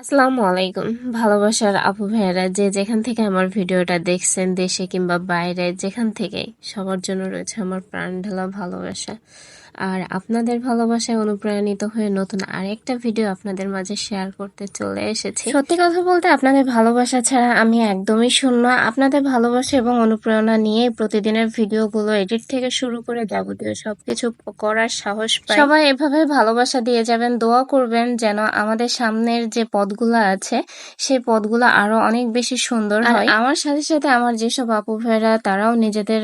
আসসালামু আলাইকুম। ভালোবাসার আপু ভাইয়েরা, যে যেখান থেকে আমার ভিডিওটা দেখছেন, দেশে কিংবা বাইরে, যেখান থেকে, সবার জন্য রয়েছে আমার প্রাণ ঢালা ভালোবাসা। আর আপনাদের ভালোবাসায় অনুপ্রাণিত হয়ে নতুন আরেকটা ভিডিও আপনাদের মাঝে শেয়ার করতে চলে এসেছি। সত্যি কথা বলতে আপনাদের ভালোবাসা ছাড়া আমি একদমই শূন্য। আপনাদের ভালোবাসা এবং অনুপ্রেরণা নিয়ে প্রতিদিনের ভিডিওগুলো এডিট থেকে শুরু করে যাবতীয় সবকিছু করার সাহস পাই। সবাই এভাবে ভালোবাসা দিয়ে যাবেন দোয়া করবেন যেন আমাদের সামনের যে পদগুলো আছে সেই পদগুলো আরও অনেক বেশি সুন্দর হয়। আমার সাথে সাথে আমার যেসব আপু ভাইরা তারাও নিজেদের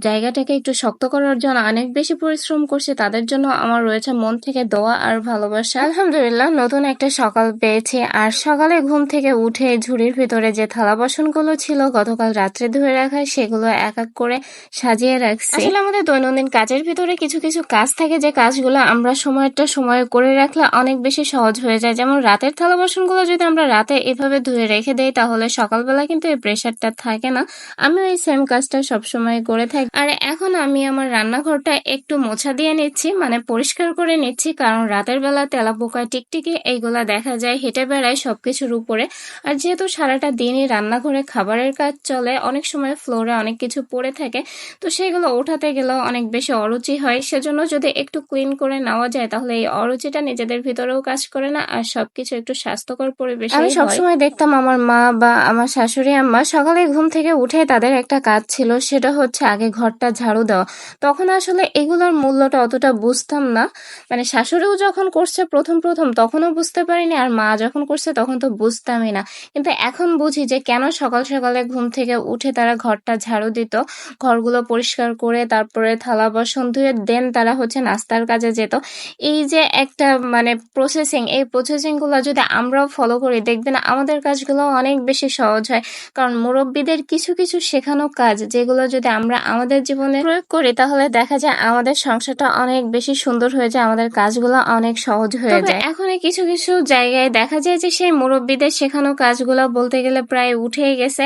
জায়গাটাকে একটু শক্ত করার জন্য অনেক বেশি পরিশ্রম করছে তাদের জন্য আমার রয়েছে মন থেকে দোয়া আর ভালোবাসা। আলহামদুলিল্লাহ নতুন একটা সকাল পেয়েছি। আর সকালে ঘুম থেকে উঠে ঝুড়ির ভিতরে যে থালা বাসনগুলো ছিল গতকাল রাত্রে ধুয়ে রাখা সেগুলো এক এক করে সাজিয়ে রাখছি। আসলে আমাদের দৈনন্দিন কাজের ভিতরে কিছু কিছু কাজ থাকে যে কাজগুলো আমরা সময়টা সময় করে রাখলে অনেক বেশি সহজ হয়ে যায়। যেমন রাতের থালা বাসনগুলো যদি আমরা রাতে এভাবে ধুয়ে রেখে দেই তাহলে সকালবেলা কিন্তু এই প্রেশারটা থাকে না। আমি ওই সেম কাজটা সবসময় করে থাকি। আর এখন আমি আমার রান্নাঘরটা একটু মোছা দিয়ে নিচ্ছি মানে পরিষ্কার করে নিচ্ছি কারণ রাতের বেলা তেলা পোকা টিকটিকি এইগুলা দেখা যায় হেঁটে বেড়ায় সবকিছুর উপরে। আর যেহেতু সারাটা দিনই রান্নাঘরে খাবারের কাজ চলে অনেক সময় ফ্লোরে অনেক কিছু পড়ে থাকে তো সেগুলো ওঠাতে গেলেও অনেক বেশি অরুচি হয়। সেজন্য যদি একটু ক্লিন করে নেওয়া যায় তাহলে এই অরুচিটা নিজেদের ভিতরেও কাজ করে না আর সবকিছু একটু স্বাস্থ্যকর পরিবেশ আমি সবসময় দেখতাম আমার মা বা আমার শাশুড়ি আম্মা সকালে ঘুম থেকে উঠে তাদের একটা কাজ ছিল সেটা হচ্ছে আগে ঘরটা ঝাড়ু দেওয়া। তখন আসলে এগুলোর মূল্যটা অতটা বুঝতাম না। মানে শাশুড়িও যখন করছে প্রথম প্রথম তখনও বুঝতে পারিনি আর মা যখন করছে তখন তো বুঝতামই না। কিন্তু এখন বুঝি যে কেন সকাল, সকালে ঘুম থেকে উঠে তারা ঘরটা ঝাড়ু দিত, ঘরগুলো পরিষ্কার করে তারপরে থালা বাসন ধুয়ে দেন তারা হচ্ছে নাস্তার কাজে যেত। এই যে একটা মানে প্রসেসিং এই প্রসেসিংগুলো যদি আমরাও ফলো করি, দেখবেন আমাদের কাজগুলো অনেক বেশি সহজ হয়। কারণ মুরব্বীদের কিছু কিছু শেখানো কাজ, যেগুলো যদি আমরা আমাদের জীবনে প্রয়োগ করি, তাহলে দেখা যায় আমাদের সংসারটা অনেক বেশি সুন্দর হয়ে যায় আমাদের কাজগুলো অনেক সহজ হয়ে যায়। এখন কিছু কিছু জায়গায় দেখা যায় যে সেই মুরব্বীদের শেখানো কাজগুলো বলতে গেলে প্রায় উঠেই গেছে।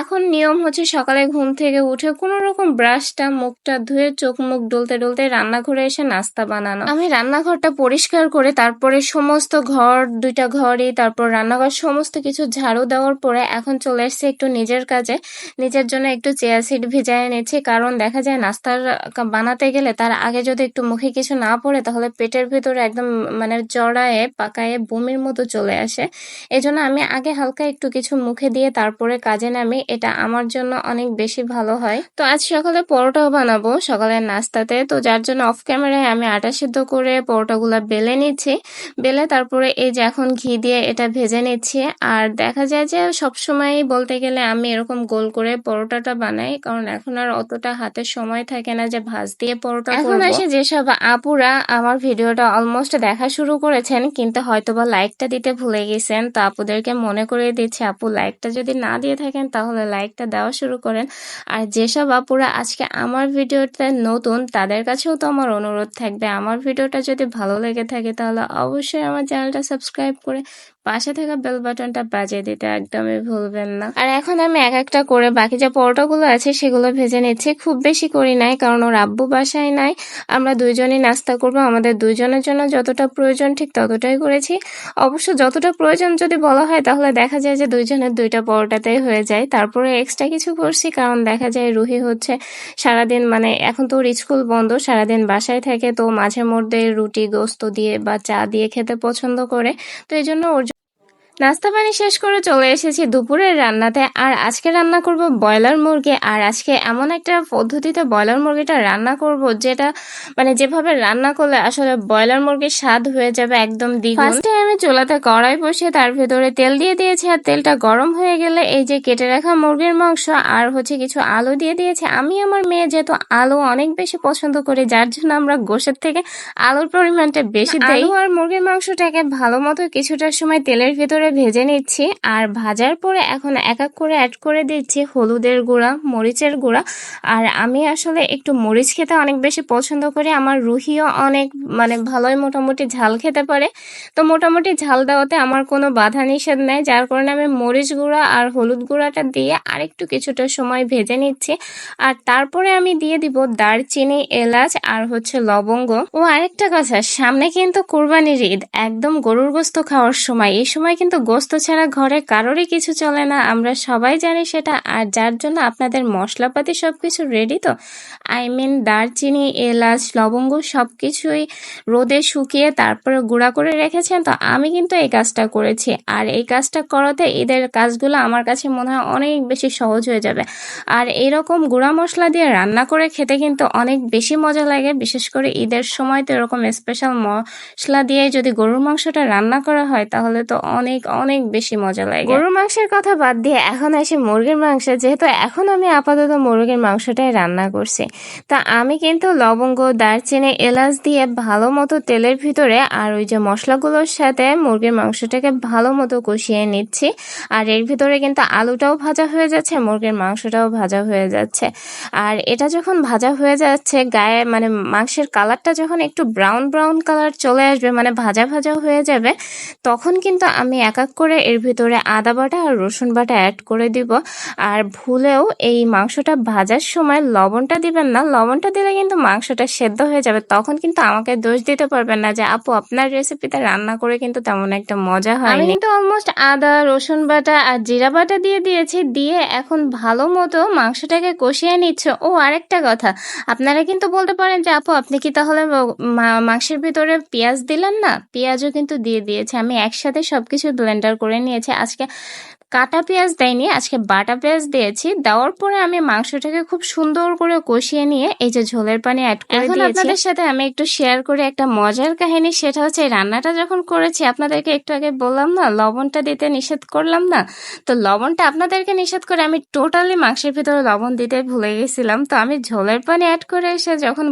এখন নিয়ম হচ্ছে সকালে ঘুম থেকে উঠে কোনো রকম ব্রাশটা মুখটা ধুয়ে চোখ মুখ ডলতে ডলতে রান্নাঘরে এসে নাস্তা বানানো। আমি রান্নাঘরটা পরিষ্কার করে তারপরে সমস্ত ঘর দুইটা ঘরই তারপর রান্নাঘর সমস্ত কিছু ঝাড়ু দেওয়ার পরে এখন চলে এসছে একটু নিজের কাজে। নিজের জন্য একটু চেয়ার সিট ভিজায় নিচ্ছি কারণ দেখা যায় নাস্তার বানাতে গেলে তার আগে যদি একটু মুখে কিছু না পড়ে তাহলে পেটের ভিতরে একদম মানে জড়ায়ে পাকায়ে বমির মতো চলে আসে। এজন্য আমি আগে হালকা একটু কিছু মুখে দিয়ে তারপরে কাজে নামি এটা আমার জন্য অনেক বেশি ভালো হয়। তো আজ সকালে পরোটাও বানাবো সকালের নাস্তাতে। তো যার জন্য অফ ক্যামেরায় আমি আটা সিদ্ধ করে পরোটাগুলো বেলে নিচ্ছি। বেলে তারপরে এই যে এখন ঘি দিয়ে এটা ভেজে নিচ্ছি। আর দেখা যায় যে সবসময় বলতে গেলে আমি এরকম গোল করে পরোটাটা বানাই কারণ এখন আর অতটা হাতে সময় থাকে না যে ভাজ দিয়ে পরোটা এখন আসে যেসব আপুরা আমার ভিডিওটা অলমোস্ট দেখা শুরু করেছেন, কিন্তু হয়তোবা লাইকটা দিতে ভুলে গেছেন, তো আপুদেরকে মনে করে দিচ্ছি, আপু লাইকটা যদি না দিয়ে থাকেন, তাহলে লাইকটা দেওয়া শুরু করেন। আর যেসব আপুরা আজকে আমার ভিডিওটা নতুন, তাদের কাছেও তো আমার অনুরোধ থাকবে, আমার ভিডিওটা যদি ভালো লেগে থাকে, তাহলে অবশ্যই আমার চ্যানেলটা সাবস্ক্রাইব করে পাশে থাকা বেল বাটনটা বাজিয়ে দিতে একদমই ভুলবেন না। আর এখন আমি এক একটা করে বাকি যে পরোটাগুলো আছে, সেগুলো ভেজে নিচ্ছি। খুব বেশি করি নাই, কারণ ওর আব্বু বাসায় নাই। আমরা দুইজনই নাস্তা করব, আমাদের দুইজনের জন্য যতটা প্রয়োজন ঠিক ততটাই করেছি। অবশ্য যতটা প্রয়োজন যদি বলা হয়, তাহলে দেখা যায় যে দুইজনের দুইটা পরোটাতেই হয়ে যায়। তারপরে এক্সট্রা কিছু করছি, কারণ দেখা যায় রুহি হচ্ছে সারাদিন মানে এখন তো স্কুল বন্ধ, সারাদিন বাসায় থাকে, তো মাঝে মধ্যে রুটি, গোস্ত দিয়ে বা চা দিয়ে খেতে পছন্দ করে। তো এই জন্য ওর নাস্তা পানি শেষ করে চলে এসেছি দুপুরের রান্নাতে আর আজকে রান্না করব ব্রয়লার মুরগি আর আজকে এমন একটা পদ্ধতিতে ব্রয়লার মুরগিটা রান্না করব যেটা মানে যেভাবে রান্না করলে আসলে ব্রয়লার মুরগির স্বাদ হয়ে যাবে একদম দ্বিগুণ। ফার্স্টে আমি চুলাতে কড়াই বসে তার ভেতরে তেল দিয়ে দিয়েছি আর তেলটা গরম হয়ে গেলে এই যে কেটে রাখা মুরগির মাংস আর হচ্ছে কিছু আলু দিয়ে দিয়েছি। আমি আমার মেয়ে যেহেতু আলু অনেক বেশি পছন্দ করি যার জন্য আমরা গোশের থেকে আলুর পরিমাণটা বেশি দিই। আলু আর মুরগির মাংসটাকে ভালো মতো কিছুটা সময় তেলের ভেতরে করে ভেজে নিচ্ছি আর ভাজার পরে এখন এক এক করে অ্যাড করে দিচ্ছি হলুদের গুঁড়া, মরিচের গুঁড়া। আর আমি আসলে একটু মরিচ খেতে অনেক বেশি পছন্দ করি। আমার রুহিও অনেক মানে ভালোই মোটামুটি ঝাল খেতে পারে। তো মোটামুটি ঝাল দেওয়াতে আমার কোনো বাধা নিষেধ নেই। যার কারণে আমি মরিচ গুঁড়া আর হলুদ গুঁড়াটা দিয়ে আরেকটু কিছুটা সময় ভেজে নিচ্ছি। আর তারপরে আমি দিয়ে দিব দারচিনি, এলাচ আর হচ্ছে লবঙ্গ। ও আরেকটা কথা, সামনে কিন্তু কোরবানির ঈদ, একদম গরুর গোস্ত খাওয়ার সময়। এই সময় কিন্তু কিন্তু গোস্ত ছাড়া ঘরে কারোরই কিছু চলে না। আমরা সবাই জানি সেটা। আর যার জন্য আপনাদের মশলাপাতি সব কিছু রেডি তো? আই মিন দারচিনি, এলাচ, লবঙ্গ সব কিছুই রোদে শুকিয়ে তারপরে গুঁড়া করে রেখেছেন তো আমি কিন্তু এই কাজটা করেছি। আর এই কাজটা করাতে ঈদের কাজগুলো আমার কাছে মনে হয় অনেক বেশি সহজ হয়ে যাবে। আর এরকম গুঁড়া মশলা দিয়ে রান্না করে খেতে কিন্তু অনেক বেশি মজা লাগে। বিশেষ করে ঈদের সময় তো এরকম স্পেশাল মশলা দিয়ে যদি গরুর মাংসটা রান্না করা হয় তাহলে তো অনেক অনেক বেশি মজা লাগে। গরুর মাংসের কথা বাদ দিয়ে এখন আসে মুরগির মাংস, যেহেতু এখন আমি আপাতত মুরগির মাংসটাই রান্না করছি। তা আমি কিন্তু লবঙ্গ, দারচিনি, এলাচ দিয়ে ভালো মতো তেলের ভিতরে আর ওই যে মশলাগুলোর সাথে মুরগির মাংসটাকে ভালো মতো কষিয়ে নিচ্ছি। আর এর ভিতরে কিন্তু আলুটাও ভাজা হয়ে যাচ্ছে, মুরগির মাংসটাও ভাজা হয়ে যাচ্ছে। আর এটা যখন ভাজা হয়ে যাচ্ছে, গায়ে মানে মাংসের কালারটা যখন একটু ব্রাউন ব্রাউন কালার চলে আসবে মানে ভাজা ভাজা হয়ে যাবে, তখন কিন্তু আমি এক এক এক করে এর ভিতরে আদা বাটা আর রসুন বাটা অ্যাড করে দিব। আর ভুলেও এই মাংসটা ভাজার সময় লবণটা দিবেন না। লবণটা দিলে কিন্তু মাংসটা সেদ্ধ হয়ে যাবে। তখন কিন্তু আমাকে দোষ দিতে পারবেন না যে আপু আপনার রেসিপিতে রান্না করে কিন্তু তেমন একটা মজা হয় আমি কিন্তু অলমোস্ট আদা রসুন বাটা আর জিরা বাটা দিয়ে দিয়েছি। দিয়ে এখন ভালো মতো মাংসটাকে কষিয়ে নিচ্ছে। ও আরেকটা কথা। আপনারা কিন্তু বলতে পারেন যে আপু আপনি কি তাহলে মাংসের ভিতরে পেঁয়াজ দিলেন না? পেঁয়াজও কিন্তু দিয়ে দিয়েছে। আমি একসাথে সবকিছু ব্লেন্ডার করে নিয়েছি। আজকে কাটা পেঁয়াজ দেয়নি আজকে বাটা পেঁয়াজ দিয়েছি। দেওয়ার পরে আমি মাংসটাকে খুব সুন্দর করে কষিয়ে নিয়ে এই যে ঝোলের পানি অ্যাড করে এখন দিয়েছি। আপনাদের সাথে আমি একটু শেয়ার করে একটা মজার কাহিনী সেটা হচ্ছে রান্নাটা যখন করেছি আপনাদেরকে একটু আগে বললাম না লবণটা দিতে নিষেধ করলাম না? তো লবণটা আপনাদেরকে নিষেধ করে আমি টোটালি মাংসের ভিতরে লবণ দিতে ভুলে গেছিলাম। তো আমি ঝোলের পানি অ্যাড করে এসে যখন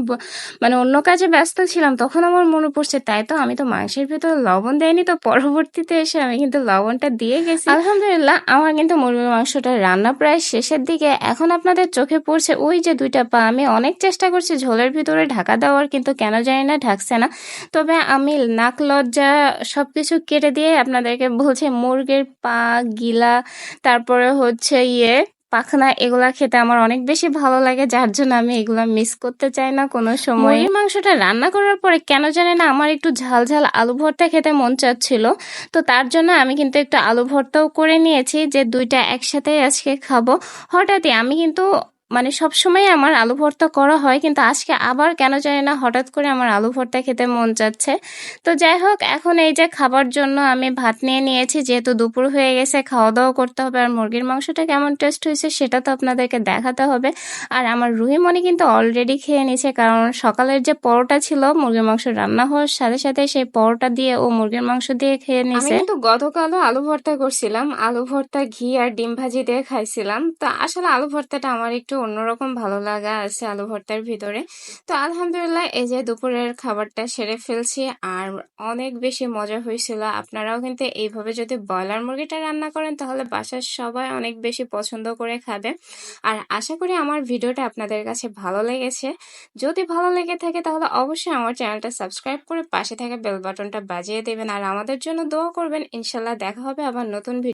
মানে অন্য কাজে ব্যস্ত ছিলাম তখন আমার মনে পড়ছে তাই তো আমি তো মাংসের ভিতরে লবণ দেয়নি তো পরবর্তীতে এসে আমি কিন্তু লবণটা দিয়ে গেছি। আলহামদুলিল্লাহ আমার কিন্তু মুরগির মাংসটা রান্না প্রায় শেষের দিকে। এখন আপনাদের চোখে পড়ছে ওই যে দুইটা পা। আমি অনেক চেষ্টা করছি ঝোলের ভিতরে ঢাকা দেওয়ার, কিন্তু কেন জানি না ঢাকছে না। তবে আমি নাক লজ্জা সব কিছু কেটে দিয়ে আপনাদেরকে বলছি, মুরগির পা, গিলা, তারপরে হচ্ছে ইয়ে পাখনা এগুলা খেতে আমার অনেক বেশি ভালো লাগে, যার জন্য আমি এগুলা মিস করতে চাই না কোনো সময়। মাংসটা রান্না করার পরে কেন জানে না আমার একটু ঝাল ঝাল আলু ভর্তা খেতে মন চাচ্ছিল। তো তার জন্য আমি কিন্তু একটু আলু ভর্তাও করে নিয়েছি যে দুইটা একসাথে আজকে খাব। হঠাৎই আমি কিন্তু মানে সবসময় আমার আলু ভর্তা করা হয় কিন্তু আজকে আবার কেন জানি না হঠাৎ করে আমার আলু ভর্তা খেতে মন চাচ্ছে তো যাই হোক এখন এই যে খাবার জন্য আমি ভাত নিয়ে নিয়েছি যেহেতু দুপুর হয়ে গেছে খাওয়া দাওয়া করতে হবে আর মুরগির মাংসটা কেমন টেস্ট হয়েছে সেটা তো আপনাদেরকে দেখাতে হবে। আর আমার রুহিমণি কিন্তু অলরেডি খেয়ে নিয়েছে কারণ সকালের যে পরোটা ছিল মুরগির মাংস রান্না হওয়ার সাথে সাথে সেই পরোটা দিয়ে ও মুরগির মাংস দিয়ে খেয়ে নিয়েছে। কিন্তু গতকালও আলু ভর্তা করছিলাম আলু ভর্তা ঘি আর ডিম ভাজি দিয়ে খাইছিলাম। তো আসলে আলু ভর্তাটা আমার একটু অন্যরকম ভালো লাগা আছে আলু ভর্তার ভিতরে। তো আলহামদুলিল্লাহ এই যে দুপুরের খাবারটা সেরে ফেলছি আর অনেক বেশি মজা হয়েছিল। আপনারাও কিন্তু এইভাবে যদি ব্রয়লার মুরগিটা রান্না করেন তাহলে বাসার সবাই অনেক বেশি পছন্দ করে খাবে। আর আশা করি আমার ভিডিওটা আপনাদের কাছে ভালো লেগেছে। যদি ভালো লেগে থাকে তাহলে অবশ্যই আমার চ্যানেলটা সাবস্ক্রাইব করে পাশে থাকা বেল বাটনটা বাজিয়ে দেবেন। আর আমাদের জন্য দোয়া করবেন। ইনশাল্লাহ দেখা হবে আবার নতুন ভিডিও